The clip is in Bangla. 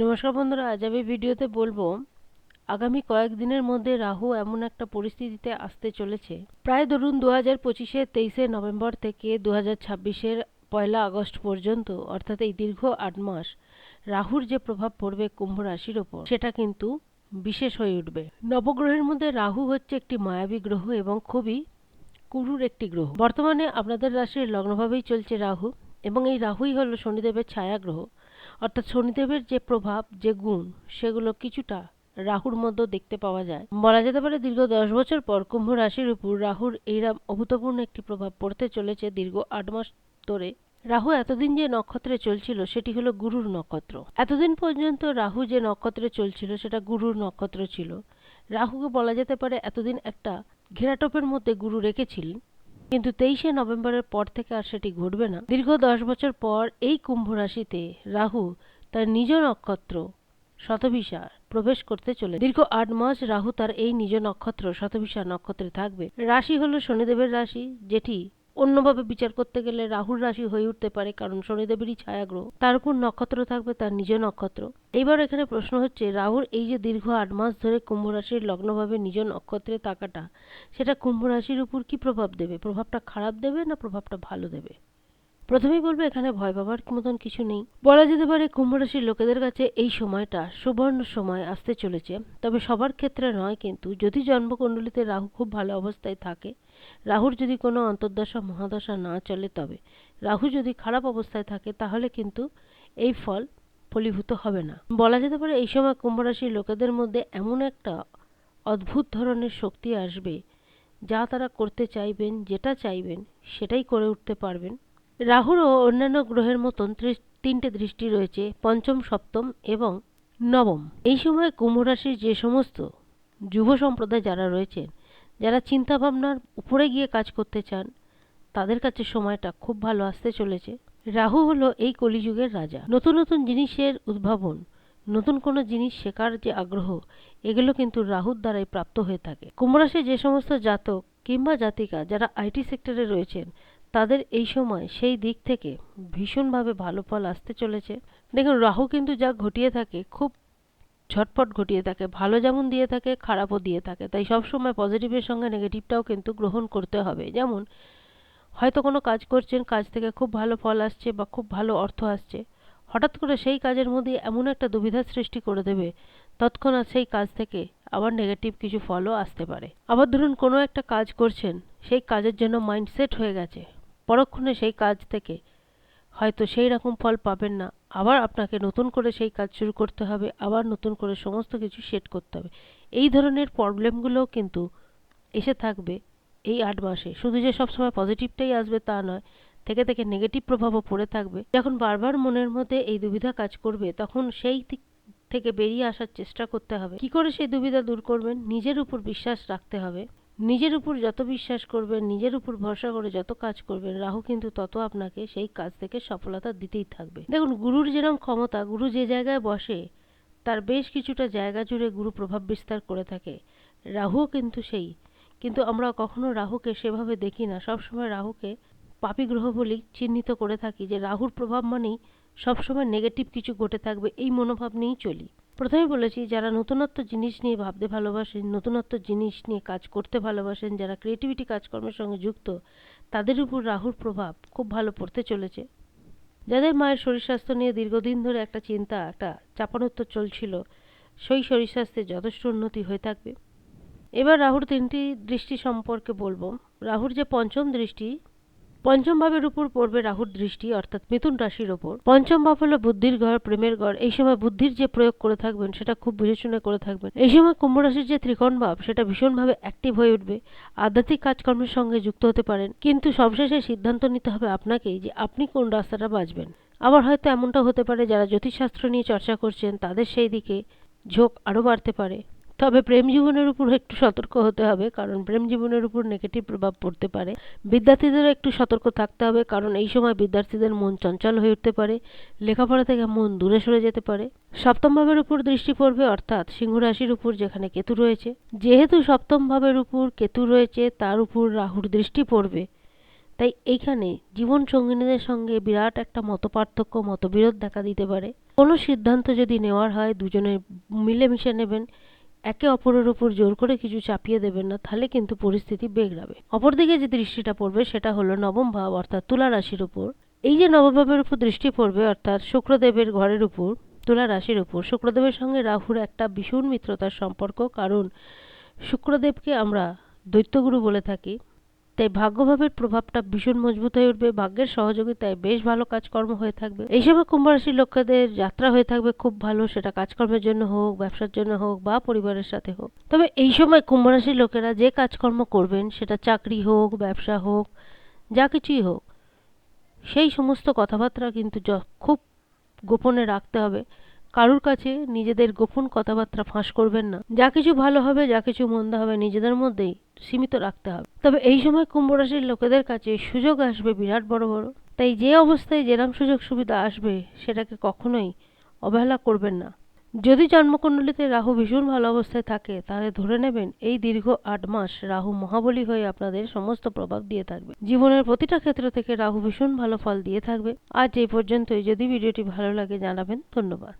নমস্কার বন্ধুরা, আজ আমি ভিডিওতে বলব, আগামী কয়েকদিনের মধ্যে রাহু এমন একটা পরিস্থিতিতে আসতে চলেছে। প্রায় ধরুন দু হাজার পঁচিশের তেইশে নভেম্বর থেকে দু হাজার ছাব্বিশের পয়লা আগস্ট পর্যন্ত, অর্থাৎ এই দীর্ঘ আট মাস, রাহুর যে প্রভাব পড়বে কুম্ভ রাশির ওপর, সেটা কিন্তু বিশেষ হয়ে উঠবে। নবগ্রহের মধ্যে রাহু হচ্ছে একটি মায়াবী গ্রহ এবং খুবই কুরুর একটি গ্রহ। বর্তমানে আপনাদের রাশির লগ্নভাবেই চলছে রাহু এবং এই রাহুই হলো শনিদেবের ছায়া গ্রহ। অর্থাৎ শনিদেবের যে প্রভাব, যে গুণ, সেগুলো কিছুটা রাহুর মধ্যে দেখতে পাওয়া যায়। বলা যেতে পারে দীর্ঘ দশ বছর পর কুম্ভ রাশির উপর রাহুর এইরকম অভূতপূর্ণ একটি প্রভাব পড়তে চলেছে দীর্ঘ আট মাস ধরে। রাহু এতদিন যে নক্ষত্রে চলছিল, সেটি হলো গুরুর নক্ষত্র। এতদিন পর্যন্ত রাহু যে নক্ষত্রে চলছিল, সেটা গুরুর নক্ষত্র ছিল। রাহুকে বলা যেতে পারে এতদিন একটা ঘেরাটোপের মধ্যে গুরু রেখেছিলেন। কিন্তু তেইশে নভেম্বরের পর থেকে আর সেটি ঘটবে না। দীর্ঘ দশ বছর পর এই কুম্ভ রাশিতে রাহু তার নিজ নক্ষত্র শতভিসা প্রবেশ করতে চলে দীর্ঘ আট মাস রাহু তার এই নিজ নক্ষত্র শতভিসা নক্ষত্রে থাকবে। রাশি হলো শনিদেবের রাশি, যেটি অন্যভাবে বিচার করতে গেলে রাহুর রাশি হয়ে উঠতে পারে কারণ শনিদেবেরই ছায়াগ্রহ। তার উপর নক্ষত্র থাকবে তার নিজ নক্ষত্র। এইবার এখানে প্রশ্ন হচ্ছে রাহুর এই যে দীর্ঘ আট মাস ধরে কুম্ভ রাশির লগ্নভাবে নিজ নক্ষত্রে থাকাটা, সেটা কুম্ভ রাশির উপর কি প্রভাব দেবে? প্রভাবটা খারাপ দেবে না প্রভাবটা ভালো দেবে? প্রথমেই বলব, এখানে ভয় পাবার মতন কিছু নেই। বলা যেতে পারে, কুম্ভ রাশির লোকেদের কাছে এই সময়টা সুবর্ণ সময় আসতে চলেছে। তবে সবার ক্ষেত্রে নয় কিন্তু, যদি জন্মকুণ্ডলিতে রাহু খুব ভালো অবস্থায় থাকে রাহুর যদি কোনো অন্তর্দশা, মহাদশা না চলে তবে। রাহু যদি খারাপ অবস্থায় থাকে, তাহলে কিন্তু এই ফল ফলীভূত হবে না। বলা যেতে পারে, এই সময় কুম্ভ রাশির লোকেদের মধ্যে এমন একটা অদ্ভুত ধরনের শক্তি আসবে, যা তারা করতে চাইবেন, যেটা চাইবেন, সেটাই করে উঠতে পারবেন। রাহুরও অন্যান্য গ্রহের মতন তিনটে দৃষ্টি রয়েছে, পঞ্চম, সপ্তম এবং নবম। এই সময় কুম্ভ রাশির যে সমস্ত যুব সম্প্রদায় যারা রয়েছেন যারা চিন্তা ভাবনার উপরে গিয়ে কাজ করতে চান, তাদের কাছে সময়টা খুব ভালো আসতে চলেছে। রাহু হলো এই কলিযুগের রাজা। নতুন নতুন জিনিসের উদ্ভাবন, নতুন কোনো জিনিস শেখার যে আগ্রহ, এগুলো কিন্তু রাহুর দ্বারাই প্রাপ্ত হয়ে থাকে। কুম্ভরাশি যে সমস্ত জাতক কিংবা জাতিকা যারা আইটি সেক্টরে রয়েছেন, তাদের এই সময় সেই দিক থেকে ভীষণভাবে ভালো ফল আসতে চলেছে। দেখুন, রাহু কিন্তু যা ঘটিয়ে থাকে, খুব ঝটপট ঘটিয়ে থাকে, ভালো যেমন দিয়ে থাকে, খারাপও দিয়ে থাকে। তাই সবসময় পজিটিভের সঙ্গে নেগেটিভটাও কিন্তু গ্রহণ করতে হবে। যেমন, হয়তো কোনো কাজ করছেন, কাজ থেকে খুব ভালো ফল আসছে বা খুব ভালো অর্থ আসছে। হঠাৎ করে সেই কাজের মধ্যে এমন একটা দুবিধার সৃষ্টি করে দেবে, তৎক্ষণাৎ সেই কাজ থেকে আবার নেগেটিভ কিছু ফলও আসতে পারে। আবার ধরুন কোনো একটা কাজ করছেন, সেই কাজের জন্য মাইন্ডসেট হয়ে গেছে। পরক্ষণে সেই কাজ থেকে হয়তো সেই রকম ফল পাবেন না। আবার আপনাকে নতুন করে সেই কাজ শুরু করতে হবে, আবার নতুন করে সমস্ত কিছু সেট করতে হবে। এই ধরনের প্রবলেমগুলোও কিন্তু এসে থাকবে এই আট মাসে। শুধু যে সবসময় পজিটিভটাই আসবে তা নয়, থেকে থেকে নেগেটিভ প্রভাবও পড়ে থাকবে। যখন বারবার মনের মধ্যে এই দুবিধা কাজ করবে, তখন সেই থেকে বেরিয়ে আসার চেষ্টা করতে হবে। কি করে সেই দুবিধা দূর করবেন? নিজের উপর বিশ্বাস রাখতে হবে। নিজের উপর যত বিশ্বাস করবেন, নিজের উপর ভরসা করে যত কাজ করবেন, রাহু কিন্তু তত আপনাকে সেই কাজ থেকে সফলতা দিতেই থাকবে। দেখুন, গুরুর যেরকম ক্ষমতা, গুরু যে জায়গায় বসে, তার বেশ কিছুটা জায়গা জুড়ে গুরু প্রভাব বিস্তার করে থাকে। রাহুও কিন্তু সেই। কিন্তু আমরা কখনো রাহুকে সেভাবে দেখি না। সবসময় রাহুকে পাপি গ্রহ বলেই চিহ্নিত করে থাকি যে, রাহুর প্রভাব মানেই সবসময় নেগেটিভ কিছু ঘটে থাকবে, এই মনোভাব নিয়েই চলি। প্রথমে বলেছি, যারা নতুনত্ব জিনিস নিয়ে ভাবতে ভালোবাসেন, নতুনত্ব জিনিস নিয়ে কাজ করতে ভালোবাসেন, যারা ক্রিয়েটিভিটি কাজকর্মের সঙ্গে যুক্ত, তাদের উপর রাহুর প্রভাব খুব ভালো পড়তে চলেছে। যাদের মায়ের শরীর স্বাস্থ্য নিয়ে দীর্ঘদিন ধরে একটা চিন্তা, একটা চাপানোত্তর চলছিল, সেই শরীর স্বাস্থ্যের যথেষ্ট উন্নতি হয়ে থাকবে। এবার রাহুর তিনটি দৃষ্টি সম্পর্কে বলব। রাহুর যে পঞ্চম দৃষ্টি পঞ্চম ভাবের উপর পড়বে রাহুর দৃষ্টি, অর্থাৎ মিথুন রাশির ওপর পঞ্চম ভাব হলো বুদ্ধির ঘর, প্রেমের ঘর। এই সময় বুদ্ধির যে প্রয়োগ করে থাকবেন, সেটা খুব বুঝে শুনে করে থাকবেন। এই সময় কুম্ভ রাশির যে ত্রিকোণ ভাব, সেটা ভীষণভাবে অ্যাক্টিভ হয়ে উঠবে। আধ্যাত্মিক কাজকর্মের সঙ্গে যুক্ত হতে পারেন। কিন্তু সবশেষে সিদ্ধান্ত নিতে হবে আপনাকেই যে আপনি কোন রাস্তাটা বাঁচবেন। আবার হয়তো এমনটা হতে পারে, যারা জ্যোতিষশাস্ত্র নিয়ে চর্চা করছেন, তাদের সেই দিকে ঝোঁক আরও বাড়তে পারে। তবে প্রেম জীবনের উপর একটু সতর্ক হতে হবে, কারণ প্রেম জীবনের উপর নেগেটিভ প্রভাব পড়তে পারে। বিদ্যার্থীদেরও একটু সতর্ক থাকতে হবে, কারণ এই সময় বিদ্যার্থীদের মন চঞ্চল হয়ে উঠতে পারে, লেখাপড়া থেকে মন দূরে সরে যেতে পারে। সপ্তম ভাবের উপর দৃষ্টি পড়বে, অর্থাৎ সিংহ রাশির উপর যেখানে কেতু রয়েছে। যেহেতু সপ্তম ভাবের উপর কেতু রয়েছে, তার উপর রাহুর দৃষ্টি পড়বে। তাই এইখানে জীবন সঙ্গিনীদের সঙ্গে বিরাট একটা মতপার্থক্য, মতবিরোধ দেখা দিতে পারে। কোনো সিদ্ধান্ত যদি নেওয়ার হয়, দুজনে মিলেমিশে নেবেন। একে অপরের উপর জোর করে কিছু চাপিয়ে দেবেন না, তাহলে কিন্তু পরিস্থিতি বেগড়াবে। অপরদিকে যে দৃষ্টিটা পড়বে, সেটা হলো নবম ভাব, অর্থাৎ তুলা রাশির উপর। এই যে নবম ভাবের উপর দৃষ্টি পড়বে, অর্থাৎ শুক্রদেবের ঘরের উপর, তুলা রাশির উপর, শুক্রদেবের সঙ্গে রাহুর একটা ভীষণ মিত্রতার সম্পর্ক, কারণ শুক্রদেবকে আমরা দৈত্যগুরু বলে থাকি। তাই ভাগ্যভাবের প্রভাবটা ভীষণ মজবুত হয়ে উঠবে, ভাগ্যের সহযোগিতায় বেশ ভালো কাজকর্ম হয়ে থাকবে। এই সময় কুম্ভ রাশির লোকেদের যাত্রা হয়ে থাকবে খুব ভালো, সেটা কাজকর্মের জন্য হোক, ব্যবসার জন্য হোক বা পরিবারের সাথে হোক। তবে এই সময় কুম্ভ রাশির লোকেরা যে কাজকর্ম করবেন, সেটা চাকরি হোক, ব্যবসা হোক, যা কিছুই হোক, সেই সমস্ত কথাবার্তা কিন্তু খুব গোপনে রাখতে হবে। কারুর কাছে নিজেদের গোপন কথাবার্তা ফাঁস করবেন না। যা কিছু ভালো হবে, যা কিছু মন্দ হবে নিজেদের মধ্যেই সীমিত রাখতে হবে। তবে এই সময় কুম্ভ রাশির লোকেদের কাছে সুযোগ আসবে বিরাট বড় বড়। তাই যে অবস্থায় যেরাম সুযোগ সুবিধা আসবে, সেটাকে কখনোই অবহেলা করবেন না। যদি জন্মকুণ্ডলিতে রাহু ভীষণ ভালো অবস্থায় থাকে, তাহলে ধরে নেবেন এই দীর্ঘ আট মাস রাহু মহাবলী হয়ে আপনাদের সমস্ত প্রভাব দিয়ে থাকবে। জীবনের প্রতিটা ক্ষেত্র থেকে রাহু ভীষণ ভালো ফল দিয়ে থাকবে। আজ এই পর্যন্তই। যদি ভিডিওটি ভালো লাগে জানাবেন, ধন্যবাদ।